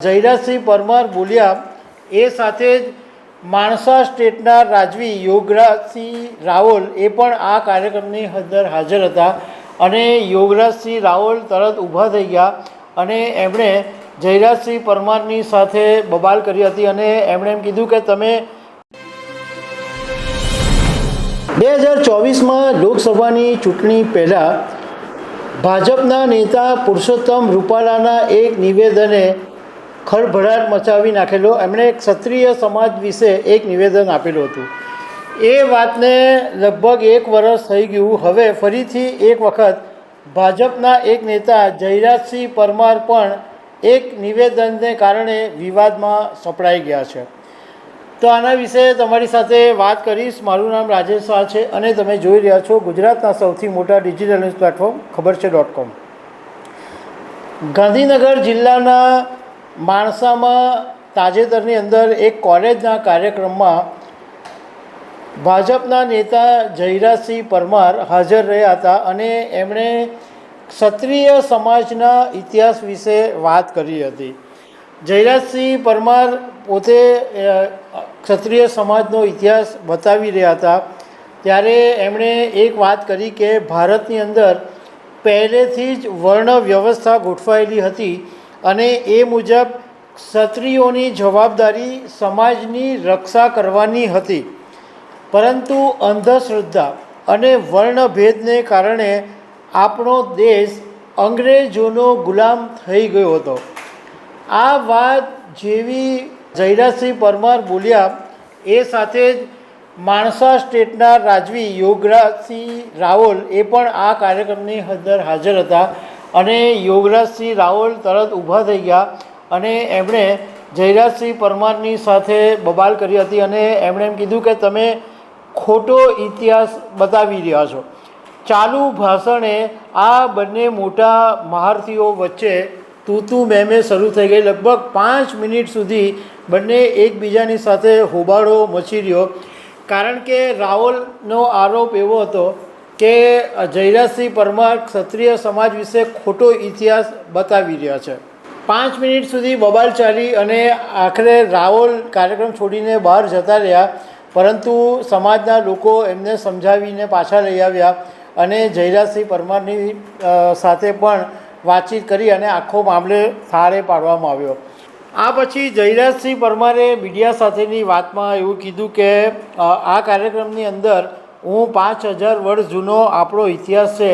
જયરાજસિંહ પરમાર બોલ્યા, એ સાથે જ માણસા સ્ટેટના રાજવી યોગરાજસિંહ રાવલ એ પણ આ કાર્યક્રમની અંદર હાજર હતા અને યોગરાજસિંહ રાવલ તરત ઊભા થઈ ગયા અને એમણે જયરાજસિંહ પરમારની સાથે બબાલ કરી હતી અને એમણે એમ કીધું કે તમે બે હજાર ચોવીસમાં લોકસભાની ચૂંટણી પહેલાં ભાજપના નેતા પુરુષોત્તમ રૂપાલાના એક નિવેદને ખળભળાટ મચાવી નાખેલો, એમણે ક્ષત્રિય સમાજ વિશે એક નિવેદન આપેલું હતું. એ વાતને લગભગ એક વર્ષ થઈ ગયું. હવે ફરીથી એક વખત ભાજપના એક નેતા જયરાજસિંહ પરમાર પણ એક નિવેદનને કારણે વિવાદમાં સપડાઈ ગયા છે. તો આના વિશે તમારી સાથે વાત કરીશ. મારું નામ રાજેશ શાહ છે અને તમે જોઈ રહ્યા છો ગુજરાતના સૌથી મોટા ડિજિટલ ન્યૂઝ પ્લેટફોર્મ, ખબર છે ડોટ કોમ ગાંધીનગર જિલ્લાના માણસામાં તાજેતરની અંદર એક કોલેજના કાર્યક્રમમાં ભાજપના નેતા જયરાજસિંહ પરમાર હાજર રહ્યા હતા અને એમણે ક્ષત્રિય સમાજના ઇતિહાસ વિશે વાત કરી હતી. જયરાજસિંહ પરમાર પોતે ક્ષત્રિય સમાજનો ઇતિહાસ બતાવી રહ્યા હતા. ત્યારે એમણે એક વાત કરી કે ભારતની અંદર પહેલેથી જ વર્ણ વ્યવસ્થા ગોઠવાયેલી હતી. અને એ મુજબ ક્ષત્રિયોની જવાબદારી સમાજની રક્ષા કરવાની હતી. પરંતુ અંધશ્રદ્ધા અને વર્ણભેદને કારણે આપણો દેશ અંગ્રેજોનો ગુલામ થઈ ગયો હતો. આ વાત જેવી જયરાજસિંહ પરમાર બોલ્યા, એ સાથે જ માણસા સ્ટેટના રાજવી યોગરાજસિંહ રાવલ એ પણ આ કાર્યક્રમની અંદર હાજર હતા. અને યોગરાજસિંહ રાવલ તરત ઊભા થઈ ગયા અને એમણે જયરાજસિંહ પરમારની સાથે બબાલ કરી હતી અને એમણે એમ કીધું કે તમે ખોટો ઇતિહાસ બતાવી રહ્યા છો. ચાલુ ભાષણે આ બંને મોટા મહારથીઓ વચ્ચે તું તું મેં મેં શરૂ થઈ ગઈ. લગભગ પાંચ મિનિટ સુધી બંને એકબીજાની સાથે હોબાળો મચી રહ્યો. કારણ કે રાવલનો આરોપ એવો હતો કે જયરાજસિંહ પરમાર ક્ષત્રિય સમાજ વિશે ખોટો ઇતિહાસ બતાવી રહ્યા છે. પાંચ મિનિટ સુધી બબાલ ચાલી અને આખરે રાવલ કાર્યક્રમ છોડીને બહાર જતા રહ્યા, પરંતુ સમાજના લોકો એમને સમજાવીને પાછા લઈ આવ્યા અને જયરાજસિંહ પરમારની સાથે પણ વાતચીત કરી અને આખો મામલે થાળે પાડવામાં આવ્યો. આ પછી જયરાજસિંહ પરમારે મીડિયા સાથેની વાતમાં એવું કીધું કે આ કાર્યક્રમની અંદર હું પાંચ હજાર વર્ષ જૂનો આપણો ઇતિહાસ છે.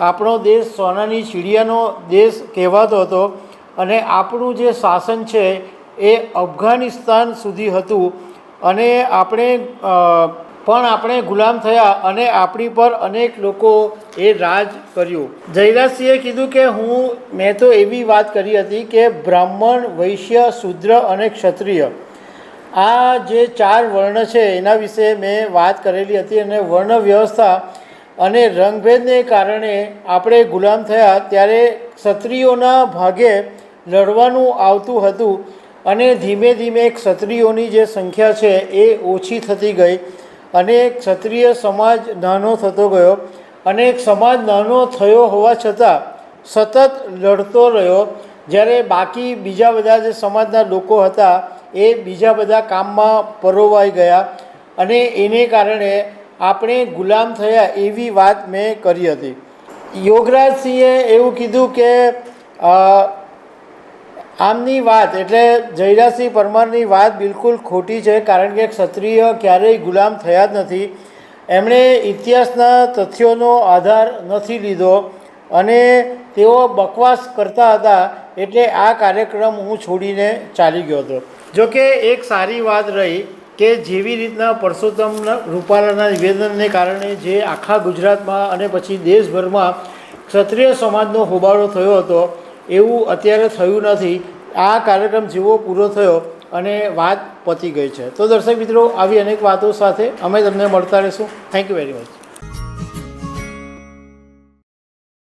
આપણો દેશ સોનાની ચીડિયાનો દેશ કહેવાતો હતો અને આપણું જે શાસન છે એ અફઘાનિસ્તાન સુધી હતું અને આપણે પણ આપણે ગુલામ થયા અને આપણી પર અનેક લોકો એ રાજ કર્યું. જયરાજસિંહે કીધું કે હું, મેં તો એવી વાત કરી હતી કે બ્રાહ્મણ, વૈશ્ય, શૂદ્ર અને ક્ષત્રિય. આ જે ચાર વર્ણ છે, એના વિશે મેં વાત કરેલી હતી અને વર્ણ વ્યવસ્થા અને રંગભેદને કારણે આપણે ગુલામ થયા ત્યારે ક્ષત્રિયોના ભાગે લડવાનું આવતું હતું અને ધીમે ધીમે ક્ષત્રિયોની જે સંખ્યા છે, એ ઓછી થતી ગઈ અને ક્ષત્રિય સમાજ નાનો થતો ગયો અને સમાજ નાનો થયો હોવા છતાં સતત લડતો રહ્યો. જ્યારે બાકી બીજા બધા જે સમાજના લોકો હતા એ બીજા બધા કામમાં પરોવાઈ ગયા અને એને કારણે આપણે ગુલામ થયા એવી વાત મેં કરી હતી. યોગરાજસિંહે એવું કીધું કે આમની વાત એટલે જયરાજસિંહ પરમારની વાત બિલકુલ ખોટી છે કારણ કે ક્ષત્રિય ક્યારેય ગુલામ થયા જ નથી. એમણે ઇતિહાસના તથ્યોનો આધાર નથી લીધો. અને તેઓ બકવાસ કરતા હતા એટલે આ કાર્યક્રમ હું છોડીને ચાલી ગયો હતો. જો કે એક સારી વાત રહી કે જેવી રીતના પરસોત્તમ રૂપાલાના નિવેદનને કારણે જે આખા ગુજરાતમાં અને પછી દેશભરમાં ક્ષત્રિય સમાજનો હોબાળો થયો હતો, એવું અત્યારે થયું નથી. આ કાર્યક્રમ જેવો પૂરો થયો અને વાત પતી ગઈ છે. તો દર્શક મિત્રો, આવી અનેક વાતો સાથે અમે તમને મળતા રહીશું. Thank you very much